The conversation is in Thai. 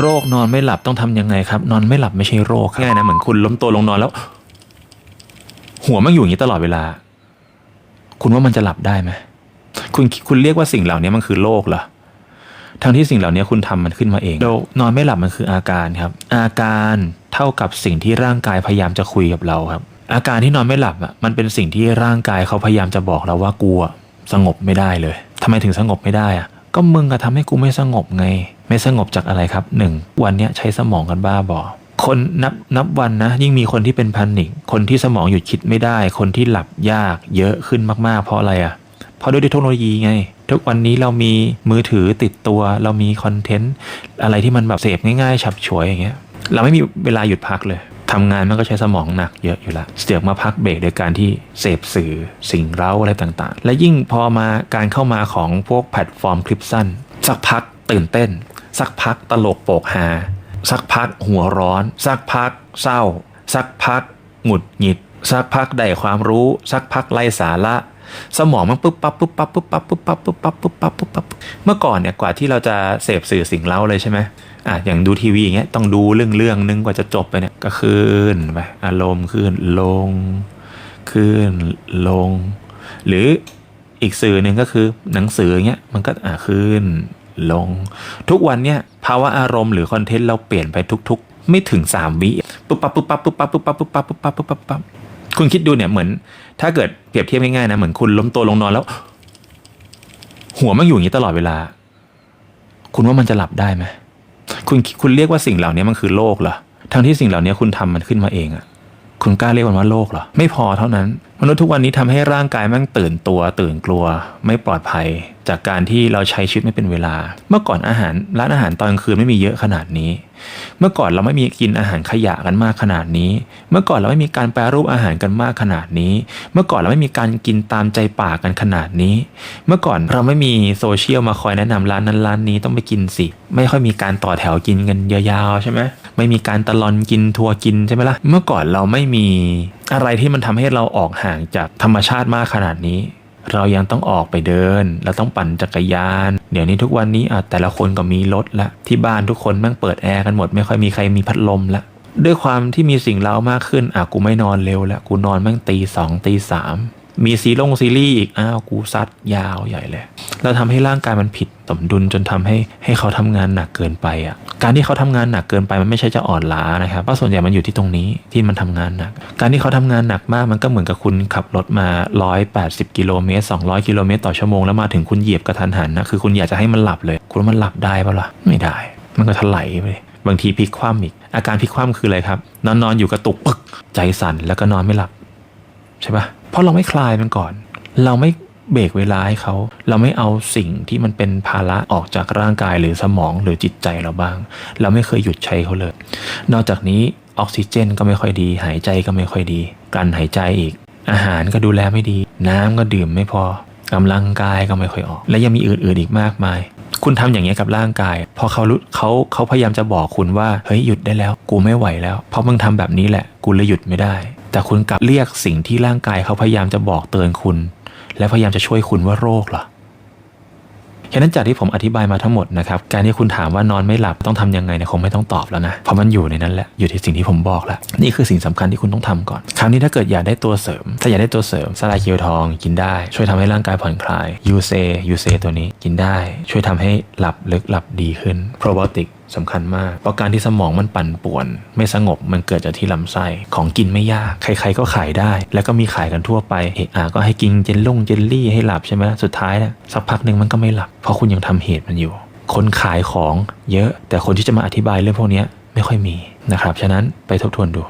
โรคนอนไม่หลับต้องทำยังไงครับ นอนไม่หลับไม่ใช่โรคง่ายนะเหมือนคุณล้มตัวลงนอนแล้ว หัวมันอยู่อย่างนี้ตลอดเวลา คุณว่ามันจะหลับได้ไหมคุณคุณเรียกว่าสิ่งเหล่านี้มันคือโรคเหรอทั้งที่สิ่งเหล่านี้คุณทำมันขึ้นมาเองเรานอนไม่หลับมันคืออาการครับ อาการเท่ากับสิ่งที่ร่างกายพยายามจะคุยกับเราครับ อาการที่นอนไม่หลับอะมันเป็นสิ่งที่ร่างกายเขาพยายามจะบอกเราว่ากูอะสงบไม่ได้เลยทำไมถึงสงบไม่ได้อะก็มึงอะทำให้กูไม่สงบไง ไม่สงบจากอะไรครับหนึ่งวันนี้ใช้สมองกันบ้าบอคนนับนับวันนะ ยิ่งมีคนที่เป็นพันนิกคนที่สมองหยุดคิดไม่ได้ คนที่หลับยากเยอะขึ้นมากๆ เพราะอะไรอะเพราะด้วยเทคโนโลยีไง ทุกวันนี้เรามีมือถือติดตัว เรามีคอนเทนต์อะไรที่มันแบบเสพง่ายๆ ฉับฉวยอย่างเงี้ยเราไม่มีเวลาหยุดพักเลยทำงานมันก็ใช้สมองหนักเยอะอยู่ละเสือกมาพักเบรกโดยการที่เสพสื่อสิ่งเร้าอะไรต่างๆ และยิ่งพอมาการเข้ามาของพวกแพลตฟอร์มคลิปสั้น สักพักตื่นเต้น สักพักตลกโปกฮาสักพักหัวร้อน สักพักเศร้า สักพักหงุดหงิด สักพักได้ความรู้ สักพักไร้สาระ สมองมันปุ๊บปั๊บปุ๊บปั๊บปุ๊บปั๊บปุ๊บปั๊บปุ๊บปั๊บปุ๊บปั๊บปุ๊บปั๊บเมื่อก่อนเนี่ยกว่าที่เราจะเสพสื่อสิ่งเล่าเลยใช่ไหมอะอย่างดูทีวีอย่างเงี้ยต้องดูเรื่องเรื่องนึงกว่าจะจบไปเนี่ยก็ขึ้นไปอารมณ์ขึ้นลง ขึ้นลง หรืออีกสื่อหนึ่งก็คือหนังสืออย่างเงี้ยมันก็อะขึ้น ลง ทุกวันเนี่ยภาวะอารมณ์หรือคอนเทนต์เราเปลี่ยนไปทุก ๆ ไม่ถึง 3 วิปุ๊บปั๊บปุ๊บปั๊บปุ๊บปั๊บปุ๊บปั๊บปุ๊บปั๊บปุ๊บปั๊บปุ๊บปั๊บปั๊บคุณคิดดูเนี่ยเหมือน ถ้าเกิดเปรียบเทียบง่ายๆนะเหมือนคุณล้มตัวลงนอนแล้ว หัวมันอยู่อย่างนี้ตลอดเวลา คุณว่ามันจะหลับได้ไหมคุณคุณเรียกว่าสิ่งเหล่านี้มันคือโลกเหรอทั้งที่สิ่งเหล่านี้คุณทำมันขึ้นมาเองอะ คุณกล้าเรียกมันว่าโรคเหรอ ไม่พอเท่านั้น มนุษย์ทุกวันนี้ทำให้ร่างกายแมันตื่นตัว ตื่นกลัว ไม่ปลอดภัย จากการที่เราใช้ชีวิตไม่เป็นเวลา เมื่อก่อนอาหารร้านอาหารตอนกลางคืนไม่มีเยอะขนาดนี้ เมื่อก่อนเราไม่มีกินอาหารขยะกันมากขนาดนี้ เมื่อก่อนเราไม่มีการแปรรูปอาหารกันมากขนาดนี้ เมื่อก่อนเราไม่มีการกินตามใจปากกันขนาดนี้ เมื่อก่อนเราไม่มีโซเชียลมาคอยแนะนำร้านนั้นร้านนี้ต้องไปกินสิ ไม่ค่อยมีการต่อแถวกินกันยาวๆใช่ไหมไม่มีการตะลอนกินทัวร์กินใช่ไหมล่ะ เมื่อก่อนเราไม่มีอะไรที่มันทำให้เราออกห่างจากธรรมชาติมากขนาดนี้ เรายังต้องออกไปเดิน เราต้องปั่นจักรยาน เดี๋ยวนี้ทุกวันนี้อะแต่ละคนก็มีรถละ ที่บ้านทุกคนแม่งเปิดแอร์กันหมด ไม่ค่อยมีใครมีพัดลมละ ด้วยความที่มีสิ่งเล้ามากขึ้น อะกูไม่นอนเร็วละ กูนอนแม่งตีสองตีสามมีซีลงซีรีส์อีก อ้าว กูซัดยาวใหญ่เลย เราทำให้ร่างกายมันผิด มดุลจนทำให้ให้เขาทำงานหนักเกินไปอะการที่เขาทำงานหนักเกินไปมันไม่ใช่จะอ่อนล้านะครับเพราะส่วนใหญ่มันอยู่ที่ตรงนี้ที่มันทำงานหนัก การที่เขาทำงานหนักมากมันก็เหมือนกับคุณขับรถมา 180 กิโลเมตร 200 กิโลเมตรต่อชั่วโมงแล้วมาถึงคุณเหยียบกระทันหันนะคือคุณอยากจะให้มันหลับเลย คุณมันหลับได้ปะล่ะไม่ได้ มันก็ถลายไปบางทีพลิกคว่ำอีก อาการพลิกคว่ำคืออะไรครับ นอนนอนอยู่กระตุกปึ๊กใจสั่นแล้วก็นอนไม่หลับ ใช่ปะเพราะเราไม่คลายมันก่อน เราไม่ เบรกเวลาให้เขา เราไม่เอาสิ่งที่มันเป็นภาระออกจากร่างกายหรือสมองหรือจิตใจเราบ้าง เราไม่เคยหยุดใช้เขาเลย นอกจากนี้ออกซิเจนก็ไม่ค่อยดี หายใจก็ไม่ค่อยดี การหายใจอีก อาหารก็ดูแลไม่ดี น้ำก็ดื่มไม่พอกำลังกายก็ไม่ค่อยออก และยังมีอื่นๆอีกมากมาย คุณทำอย่างนี้กับร่างกาย พอเขารู้เขาเขาพยายามจะบอกคุณว่าเฮ้ยหยุดได้แล้ว กูไม่ไหวแล้ว เพราะมึงทำแบบนี้แหละ กูเลยหยุดไม่ได้ แต่คุณกลับเรียกสิ่งที่ร่างกายเขาพยายามจะบอกเตือนคุณ และพยายามจะช่วยคุณว่าโรคเหรอฉะนั้นจากที่ผมอธิบายมาทั้งหมดนะครับ การที่คุณถามว่านอนไม่หลับต้องทำยังไงเนี่ยคงไม่ต้องตอบแล้วนะ เพราะมันอยู่ในนั้นแหละ อยู่ที่สิ่งที่ผมบอกแล้ว นี่คือสิ่งสำคัญที่คุณต้องทำก่อน คราวนี้ถ้าเกิดอยากได้ตัวเสริม ถ้าอยากได้ตัวเสริมสลายเคียวทองกินได้ ช่วยทำให้ร่างกายผ่อนคลายยูเซยูเซตัวนี้กินได้ ช่วยทำให้หลับลึกหลับดีขึ้นโปรไบโอติก สำคัญมาก เพราะการที่สมองมันปั่นป่วน ไม่สงบมันเกิดจากที่ลำไส้ ของกินไม่ยาก ใครๆก็ขายได้ แล้วก็มีขายกันทั่วไปเอะอะก็ให้กินเจลล่งเจลลี่ให้หลับใช่ไหมสุดท้ายนะสักพักหนึ่งมันก็ไม่หลับ เพราะคุณยังทำเหตุมันอยู่ คนขายของเยอะ แต่คนที่จะมาอธิบายเรื่องพวกนี้ไม่ค่อยมีนะครับ ฉะนั้นไปทบทวนดู